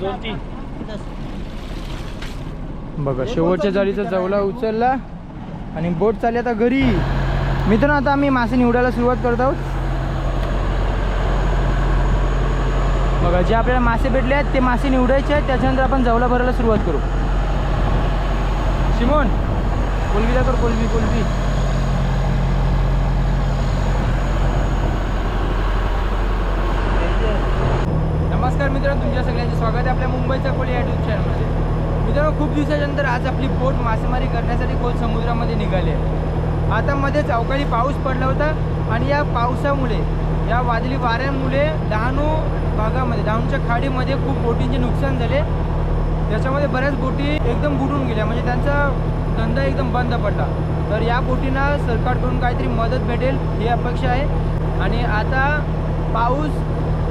दोन तीन. बघा शेवटच्या जाळीचा जवला उचलला आणि बोट चालली आता घरी. मित्रांनो आता आम्ही मासे निवडायला सुरुवात करत आहोत. बघा जे आपल्याला मासे भेटले आहेत ते मासे निवडायचे आहेत. त्याच्यानंतर आपण जवला भरायला सुरुवात करू. शिमोन कोलबी कर कोलबी कोलबी मित्रांनो तुमच्या सगळ्यांचे स्वागत आहे आपल्या मुंबईचा कोली युट्यूब चॅनलमध्ये मित्रांनो खूप दिवसाच्यानंतर आज आपली बोट मासेमारी करण्यासाठी खोल समुद्रामध्ये निघाली आहे. आता मध्येच अवकाळी पाऊस पडला होता आणि या पावसामुळे या वादळी वाऱ्यामुळे डहाणू भागामध्ये डहाणूच्या खाडीमध्ये खूप बोटींचे नुकसान झाले. त्याच्यामध्ये बऱ्याच बोटी एकदम बुडून गेल्या. म्हणजे त्यांचा धंदा एकदम बंद पडला. तर या बोटींना सरकारकडून काहीतरी मदत भेटेल ही अपेक्षा आहे. आणि आता पाऊस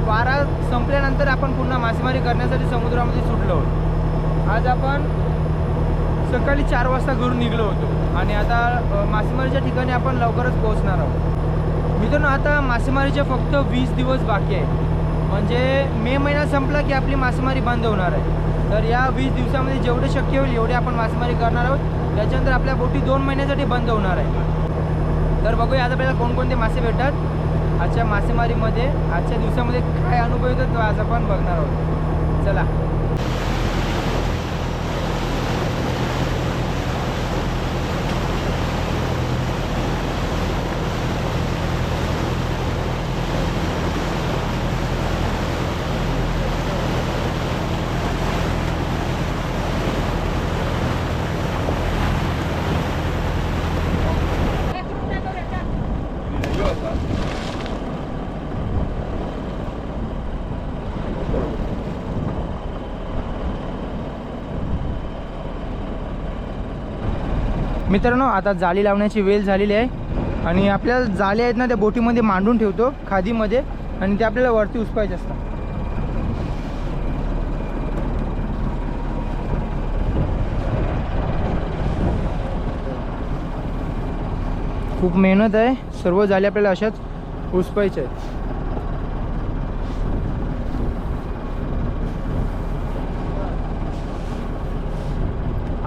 वारा संपल्यानंतर आपण पुन्हा मासेमारी करण्यासाठी समुद्रामध्ये सुटलो आहोत आज आपण सकाळी चार वाजता घरून निघलो होतो आणि आता मासेमारीच्या ठिकाणी आपण लवकरच पोहोचणार आहोत. मित्रांनो आता मासेमारीचे फक्त वीस दिवस बाकी आहे म्हणजे मे महिना संपला की आपली मासेमारी बंद होणार आहे. तर या वीस दिवसामध्ये जेवढे शक्य होईल एवढे आपण मासेमारी करणार आहोत. त्याच्यानंतर आपल्या बोटी दोन महिन्यासाठी बंद होणार आहे तर बघूया आज आपल्याला कोणकोणते मासे भेटतात. आजच्या मासेमारीमध्ये आजच्या दिवसामध्ये काय अनुभव येतो तो आज आपण बघणार आहोत. चला. मित्रांनो आता जाळी लावण्याची वेळ झालेली आहे. आणि आपल्याला जाळी आहेत ना त्या बोटीमध्ये मांडून ठेवतो खादीमध्ये. आणि ते आपल्याला वरती उसपायचे असतात. खूप मेहनत आहे. सर्व जाळी आपल्याला अशाच उसपायच्या आहेत.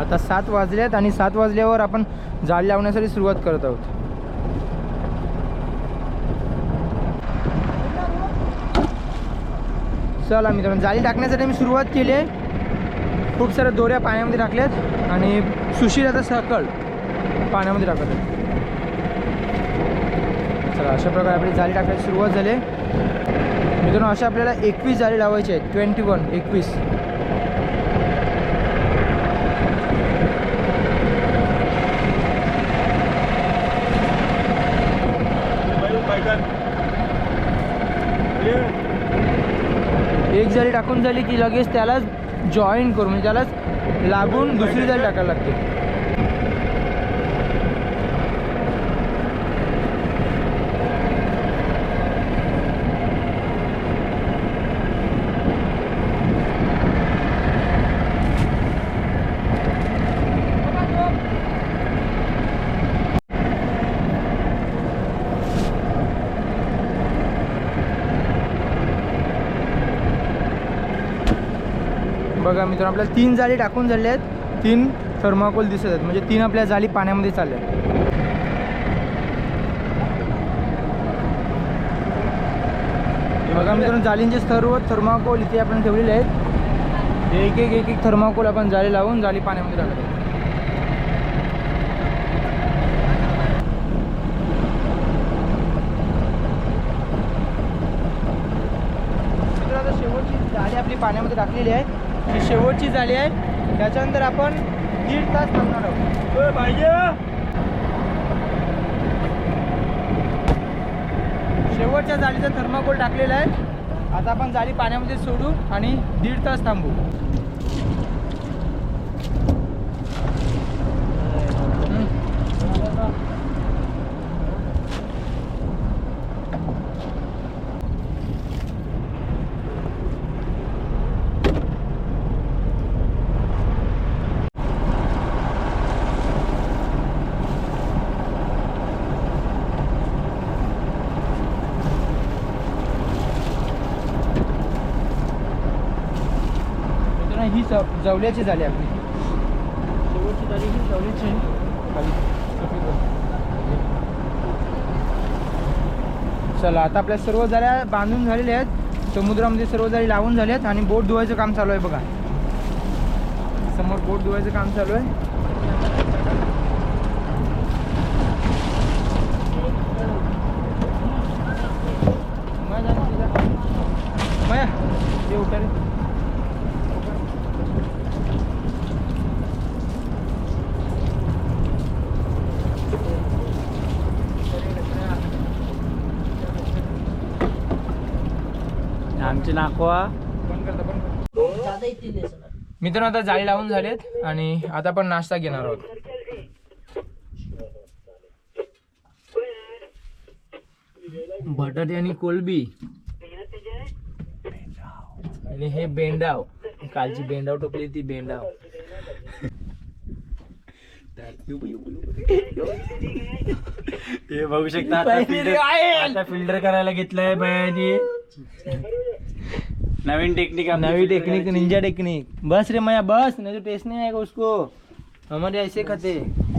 आता सात वाजल्यात आणि सात वाजल्यावर आपण जाळ लावण्यासाठी सुरुवात करत आहोत. चला मित्रांनो जाळी टाकण्यासाठी मी सुरुवात केली आहे. खूप साऱ्या दोऱ्या पाण्यामध्ये टाकल्यात आणि सुशील आता सकळ पाण्यामध्ये टाकत आहे. चला अशा प्रकारे आपली जाळी टाकायची सुरुवात झाली. मित्रांनो अशा आपल्याला एकवीस जाळी लावायची आहेत. ट्वेंटी वन एकवीस. एक जाळी टाकून झाली की लगेच त्यालाच जॉईन करू म्हणजे त्यालाच लागून दुसरी जाळी टाकायला लागते. बघा मित्रांनो आपल्याला तीन जाळी टाकून झाले आहेत. तीन थर्माकोल दिसत आहेत. म्हणजे तीन आपल्या जाळी पाण्यामध्ये चालल्या आहेत. बघा मित्रांनो जाळींचे सर्व थर्माकोल इथे आपण ठेवलेले आहेत. एक एक एक एक थर्माकोल आपण जाळी लावून जाळी पाण्यामध्ये टाकत आहोत. आता शेवटची जाळी आपली पाण्यामध्ये टाकलेली आहे. ही शेवटची जाळी आहे त्याच्यानंतर आपण दीड तास थांबणार आहोत. शेवटच्या जाळीचा थर्माकोल टाकलेला आहे. आता आपण जाळी पाण्यामध्ये सोडू आणि दीड तास थांबू. ज- जवल्याची झाली आपली. शेवटची झाली ही जवल्याची. खाली. चला आता आपल्या सर्व जाळ्या बांधून झालेल्या आहेत. समुद्रामध्ये सर्व जाळी लावून झाल्या आहेत आणि बोट धुवायचं काम चालू आहे बघा. समोर बोट धुवायचं काम चालू आहे. माया ये उठा रे आमची नाकवा. मित्रांनो आता जाळी लावून झालेत आणि आता आपण नाश्ता घेणार आहोत. बटाटे आणि कोलबी. आणि हे बेंडाव. कालची बेंडाव टोपली ती बेंडाव. हे बघू शकता. आता फिल्टर करायला घेतलंय बायानी. नवीन टेक्निक नवी टेक्निक निंजा टेक्निक। बस रे माया बस। नहीं तो टेस्ट नहीं आएगा उसको। हमारे ऐसे खाते।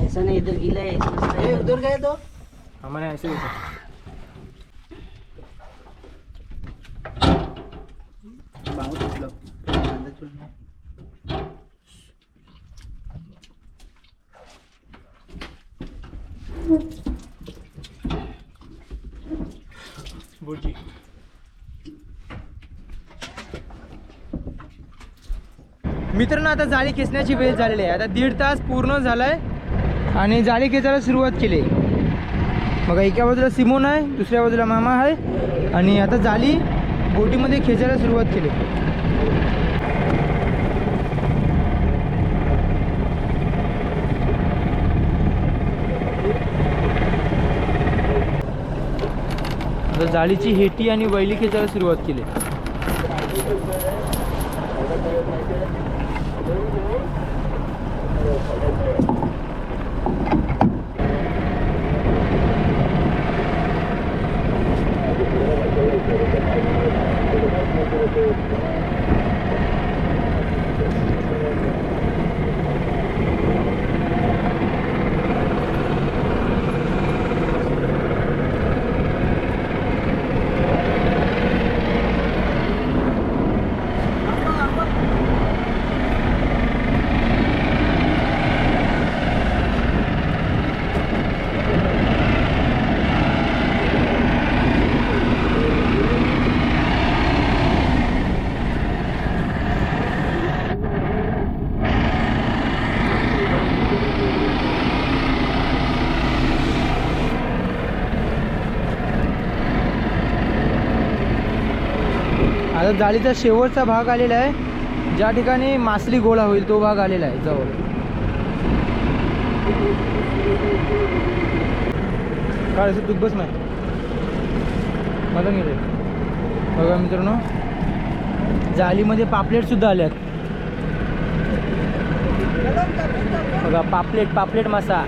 ऐसा नहीं इधर गीला है उधर गए तो। हमारे ऐसे होते बुर्जी मित्रांनो आता जाळी खेचण्याची वेळ झालेली आहे. आता दीड तास पूर्ण झालाय आणि जाळी खेचायला सुरुवात केली. बघा एका बाजूला सिमोन आहे दुसऱ्या बाजूला मामा आहे आणि आता जाळी बोटीमध्ये खेचायला सुरुवात केली. आता जाळीची हेटी आणि वैली खेचायला सुरुवात केली. आता जाळीचा शेवटचा भाग आलेला आहे. ज्या ठिकाणी मासली गोळा होईल तो भाग आलेला आहे जवळ. काय असं तू बस नाही. मला गेले बघा मित्रांनो जाळीमध्ये पापलेट सुद्धा आल्यात. बघा पापलेट पापलेट मासा.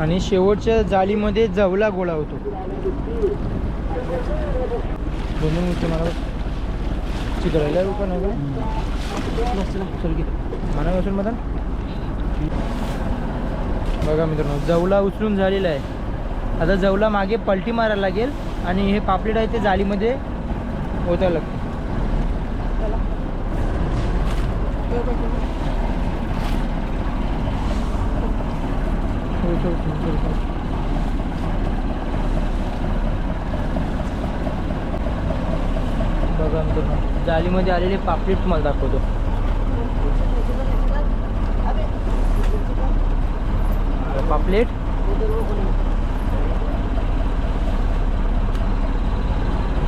आणि शेवटच्या जाळीमध्ये जवला गोळा होतो. दोन्ही मिळते मला चिकरायला रुपये नाही का? म्हणा असेल मदन बघा मित्रांनो जवला उचलून झालेला आहे. आता जवला मागे पलटी मारायला लागेल आणि हे पापलेट आहे ते जाळीमध्ये ओतायला लागते थोडं- बघा मित्रांनो आलेले पापलेट तुम्हाला दाखवतो. पापलेट?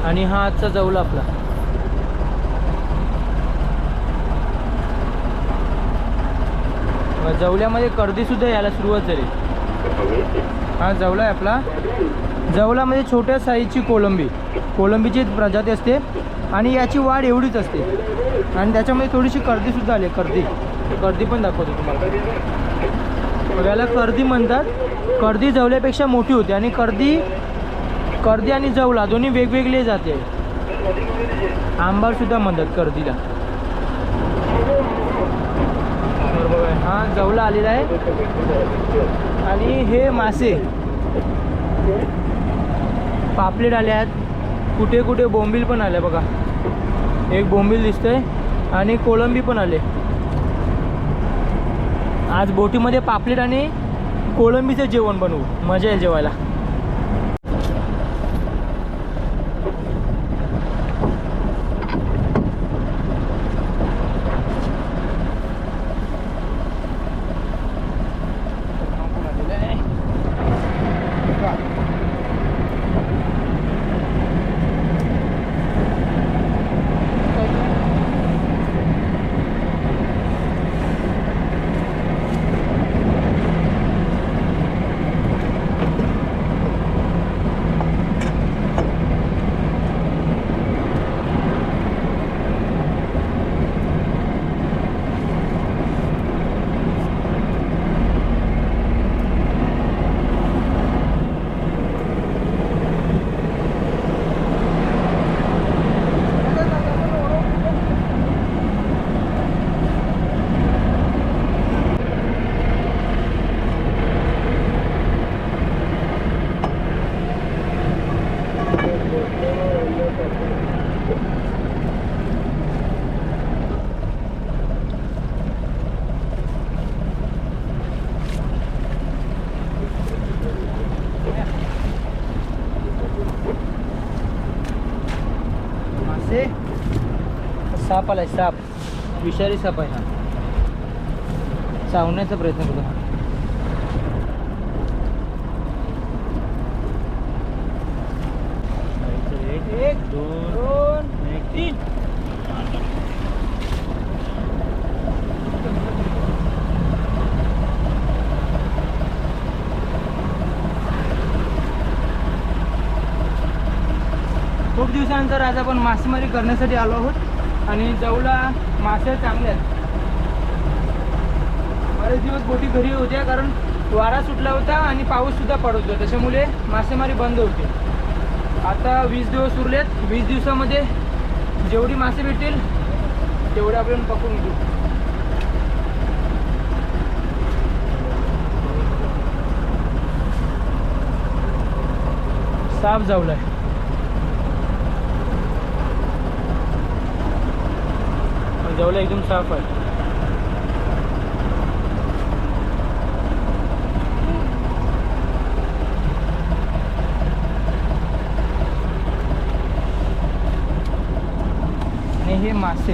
आणि हा आजचा जवला आपला. जवल्यामध्ये कर्दी सुद्धा यायला सुरुवात झाली. हा जवला आहे आपला. जवलामध्ये म्हणजे छोट्या साईजची कोलंबी. कोलंबीची प्रजाती असते आणि याची वाढ एवढीच असते. आणि त्याच्यामध्ये थोडीशी कर्दीसुद्धा आली कर्दी. कर्दी पण दाखवतो तुम्हाला. याला कर्दी म्हणतात. कर्दी जवल्यापेक्षा मोठी होते आणि कर्दी कर्दी आणि जवला दोन्ही वेगवेगळे जाते आंबारसुद्धा म्हणतात कर्दीला तर बघा, हा जवला आलेला आहे. आणि हे मासे पापलेट आले आहेत. कुठे कुठे बोंबील पण आले बघा. एक बोंबील दिसतंय आणि कोळंबी पण आले. आज बोटीमध्ये पापलेट आणि कोळंबीचं जेवण बनवू. मजा येईल जेवायला. मासे साप आलाय साप. विषारी साप आहे हा चावण्याचा प्रयत्न करतो हा. एक दोन एक तीन. खूप दिवसानंतर आज आपण मासेमारी करण्यासाठी आलो आहोत. आणि जवळला मासे चांगले आहेत. बरेच दिवस बोटी घरी होत्या कारण वारा सुटला होता आणि पाऊससुद्धा पडत होता. त्याच्यामुळे मासेमारी बंद होती. आता वीस दिवस उरलेत. वीस दिवसामध्ये जेवढी मासे भेटतील तेवढे आपण पकडून घेऊ. साफ जावलाय. जेवला एकदम साफ आहे. आणि हे मासे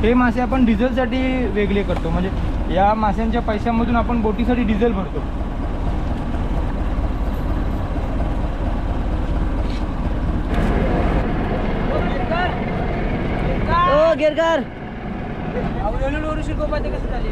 हे मासे आपण डिझेलसाठी वेगळे करतो. म्हणजे या माशांच्या पैशामधून आपण बोटीसाठी डिझेल भरतो. ओ गिरकर कसं झाले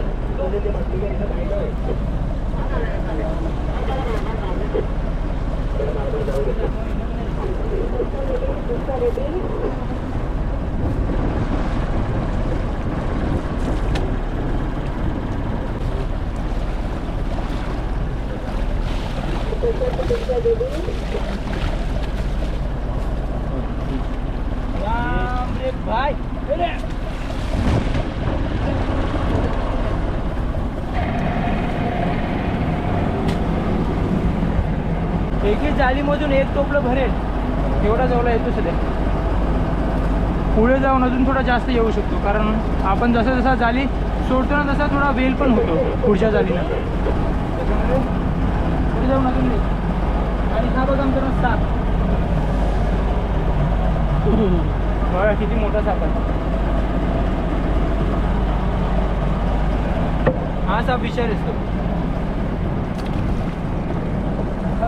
एकी जाळीमधून एक टोपलं भरेल. एवढा जवळ येतो सध्या. पुढे जाऊन अजून थोडा जास्त येऊ शकतो. कारण आपण जसा जसा जाळी सोडतो ना तसा थोडा वेल पण होतो पुढच्या जाळीनं पुढे जाऊन अजून येईल. आणि हा बघा आमचा साप. बघा किती मोठा साप आहे. हा साप विषारी असतो हा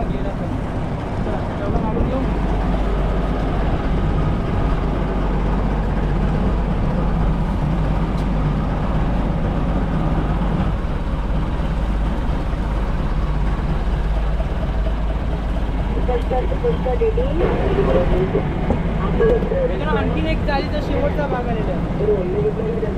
गेला पण. चला, तेवढं मागून घेऊ मित्रांनो, आणखीन एक चाळीचा शेवटचा भाग आलेला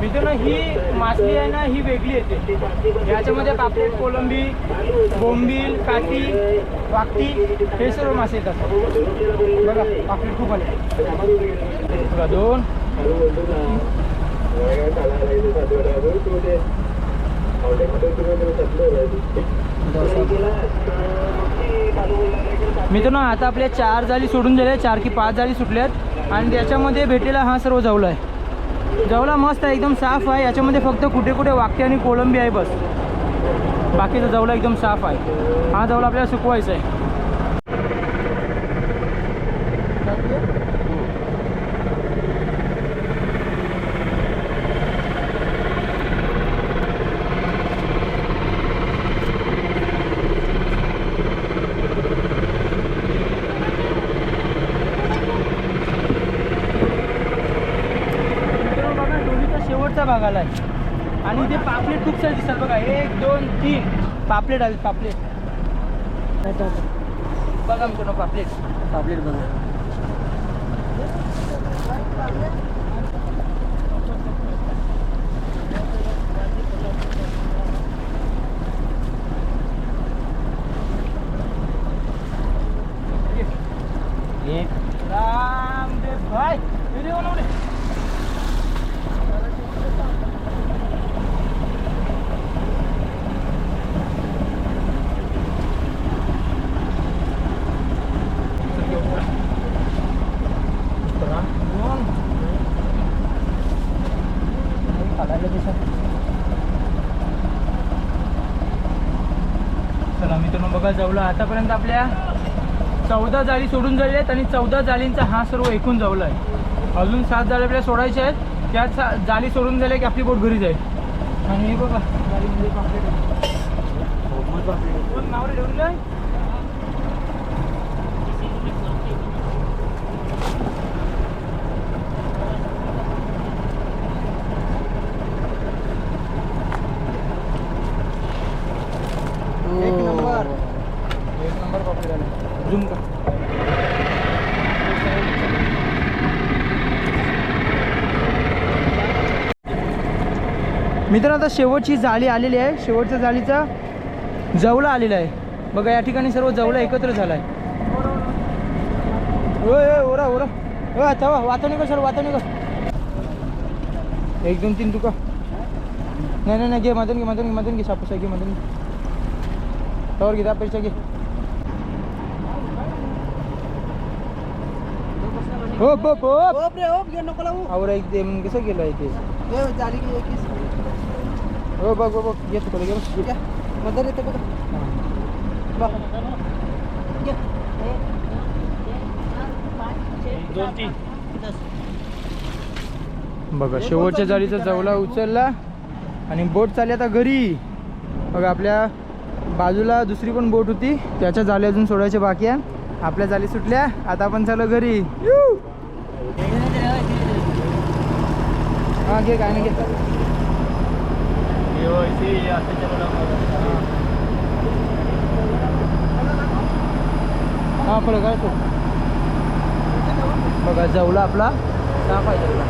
मित्रांनो ही मासली आहे ना ही वेगळी येते. याच्यामध्ये पापलेट कोलंबी बोंबील काठी वाकटी हे सर्व मासे येतात. बघा पापलेट खूप आले. बघा दोन. मित्रांनो आता आपल्या चार जाळी सोडून झाल्या चार की पाच जाळी सुटल्यात आणि त्याच्यामध्ये भेटेला हा सर्व जवळ आहे. जवळा मस्त आहे एकदम साफ आहे. याच्यामध्ये फक्त कुठे कुठे वाकटे आणि कोळंबी आहे बस. बाकीचा जवला एकदम साफ आहे. हा जवला आपल्याला सुकवायचा आहे मित्रांनो बघा डोलीचा शेवटचा भाग आला आहे. आणि इथे पापलेट खूप सारे दिसतात बघा. एक दोन तीन. पापलेट आले पापलेट. बघा मित्रांनो पापलेट. पापलेट बघा एक रामदेव भाई व्हिडिओ बनवले चला मित्रांनो बघा जवळ. आतापर्यंत आपल्या चौदा जाळी सोडून झाली आहेत आणि चौदा जाळींचा हा सर्व एकूण जवला आहे. अजून सात जाळी आपल्याला सोडायच्या आहेत. त्या सा- जाळी सोडून झाल्या की आपली बोट घरी जाईल. आणि हे बघा. जाळीमध्ये पापलेट आहे. कोण नाव? एक नंबर एक नंबर पापलेट आले झूम का? मित्रांनो आता शेवटची जाळी आलेली आहे. शेवटच्या जाळीचा जवला आलेला आहे. बघा या ठिकाणी सर्व जवला एकत्र झाला आहे ओरा ओरा. ओ आता वाचवणी का कर सर वाचवणी कर एक दोन तीन तुका नाही नाही नाही घे मधून घे मधून घे मधून घे सापूस घे मधून घे. तवर घे त्या पैसा घे. हो हो हो ओप रे ओप घे नको लावू. आवरा एक ते मग कसं गेलं ते? हे की हो बघ बघ बघ. घे तुकडे घे. मदर येते बघा. बघ. घ्या. दोन तीन बघा शेवटच्या जाळीचा जवला उचलला आणि बोट चालली आता घरी. बघा आपल्या बाजूला दुसरी पण बोट होती. त्याच्या जाळी अजून सोडायचे बाकी आहे. आपल्या जाळी सुटल्या. आता आपण चालू घरी यू! हा घे काय नाही घे. हा फळ काय तो. बघा जवला आपला आहे जवला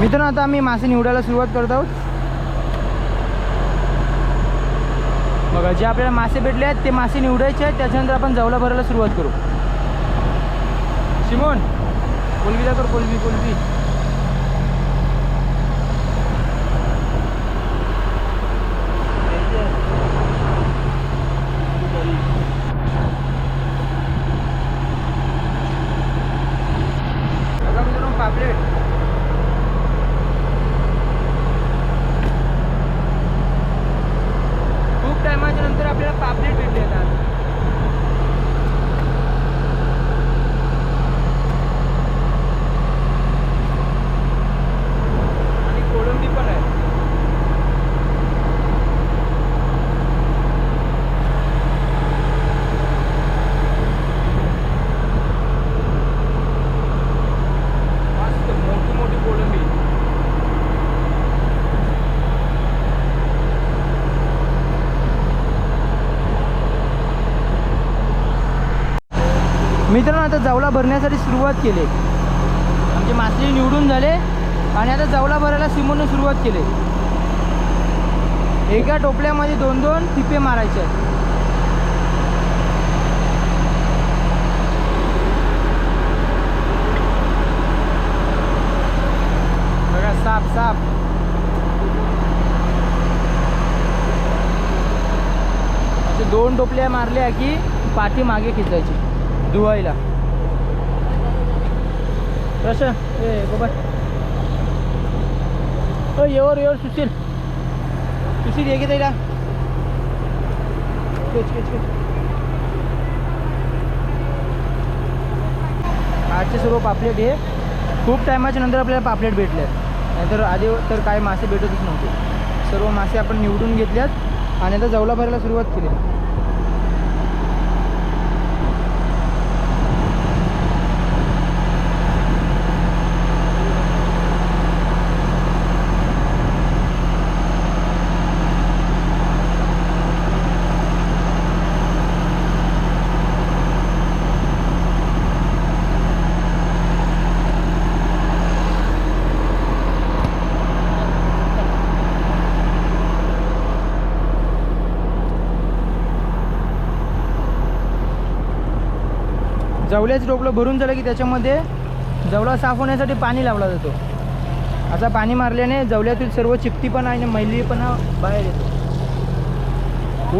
मित्रांनो आता आम्ही मासे निवडायला सुरुवात करत आहोत. बघा जे आपल्याला मासे भेटले आहेत ते मासे निवडायचे आहेत त्याच्यानंतर आपण जवला भरायला सुरुवात करू. शिमोन कोलबीला कर कोलबी कोलबी बघा मित्रांनो पापलेट खूप टायमाच्या नंतर आपल्याला पापलेट भेटले आहेत आज जावला भरण्यासाठी सुरुवात केली. आमचे मासे निवडून झाले आणि आता जावला भरायला सिमोनने सुरुवात केली. एका टोपल्यामध्ये दोन दोन टिपे मारायचे. आहेत बघा साप साप. असे दोन टोपल्या मारल्या की पाठी मागे खिचायची धुवायला. कसं ए बाबा ओ येवर येवर सुशील सुशील ये की त्याला खेच खेच खेच आजचे सर्व पापलेट हे। खूप टायमाच्या नंतर आपल्याला पापलेट भेटले. नाहीतर आधी तर काय मासे भेटतच नव्हते. सर्व मासे आपण निवडून घेतल्यात आणि आता जवला भरायला सुरुवात केली. जवल्याचं टोपलं भरून झालं की त्याच्यामध्ये जवला साफ होण्यासाठी पाणी लावला जातो. आता पाणी मारल्याने जवल्यातील सर्व चिकटीपणा आणि मैलीपणा बाहेर येतो.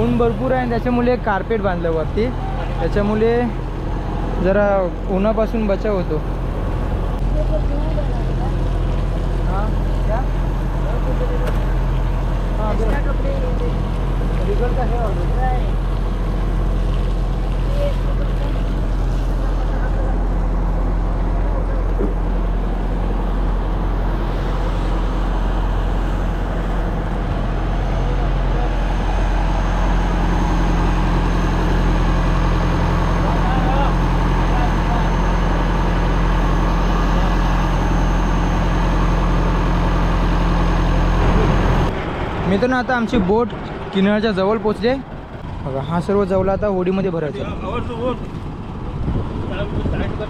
ऊन भरपूर आहे आणि त्याच्यामुळे कार्पेट बांधलं वरती. त्याच्यामुळे जरा उन्हापासून बचाव होतो. हां मित्रांनो आता आमची बोट किनाऱ्याच्या जवळ पोचले बघा हा सर्व जवळ आता होडीमध्ये भरायचा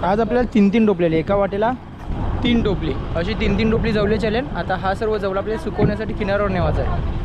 आज आपल्याला तीन तीन टोपलेले एका वाटेला तीन टोपली. अशी तीन तीन टोपली जवले चालेल. आता हा सर्व जवळ आपल्याला सुकवण्यासाठी किनाऱ्यावर नेवायचा आहे.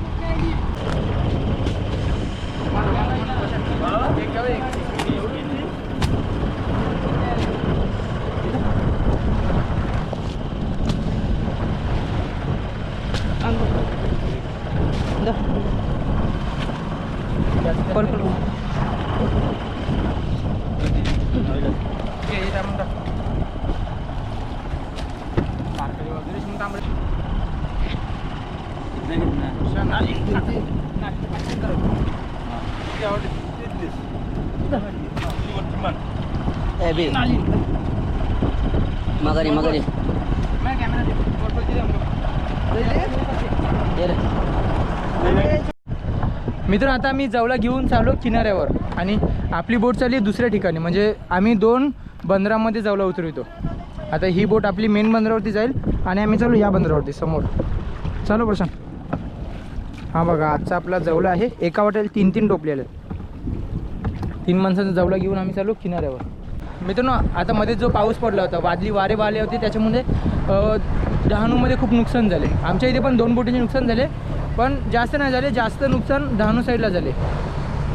मित्र आता मी जवला घेऊन चाललो किनाऱ्यावर आणि आपली बोट चालली दुसऱ्या ठिकाणी. म्हणजे आम्ही दोन बंदरामध्ये जवला उतरवितो. आता ही बोट आपली मेन बंदरावरती जाईल आणि आम्ही चालू या बंदरावरती समोर. चालू प्रशांत. हां बघा आजचा आपला जवला आहे. एका वाट्याला तीन तीन टोपलेले तीन माणसाचा जवला घेऊन आम्ही चालू किनाऱ्यावर. मित्रांनो आता मध्ये जो पाऊस पडला होता वादली वारे वाले होते त्याच्यामुळे डहाणूमध्ये खूप नुकसान झाले. आमच्या इथे पण दोन बोटीचे नुकसान झाले. पण जास्त नाही झाले जास्त नुकसान डहाणू साईडला झाले.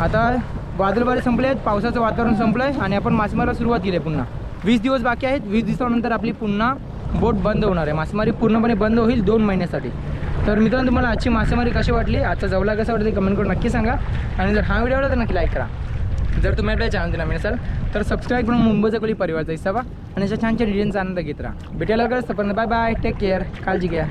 आता वादळबारे संपले आहेत पावसाचं वातावरण संपलं आहे आणि आपण मासेमारीला सुरुवात केली आहे पुन्हा. वीस दिवस बाकी आहेत वीस दिवसानंतर आपली पुन्हा बोट बंद होणार आहे. मासेमारी पूर्णपणे बंद होईल दोन महिन्यासाठी. तर मित्रांनो तुम्हाला आजची मासेमारी कशी वाटली? आजचा जवला कसा वाटते कमेंट करून नक्की सांगा. आणि जर हा व्हिडिओ आवडला तर नक्की लाईक करा. जर तुम्ही आपल्या चॅनल नवीन असाल तर सबस्क्राईब करून मुंबईचा कोणी परिवारचा हिस्सा व्हा आणि अशा छान छान डिझाईनचा आनंद घेत राहा. भेटायला लवकरच तोपर्यंत बाय बाय टेक केअर काळजी घ्या.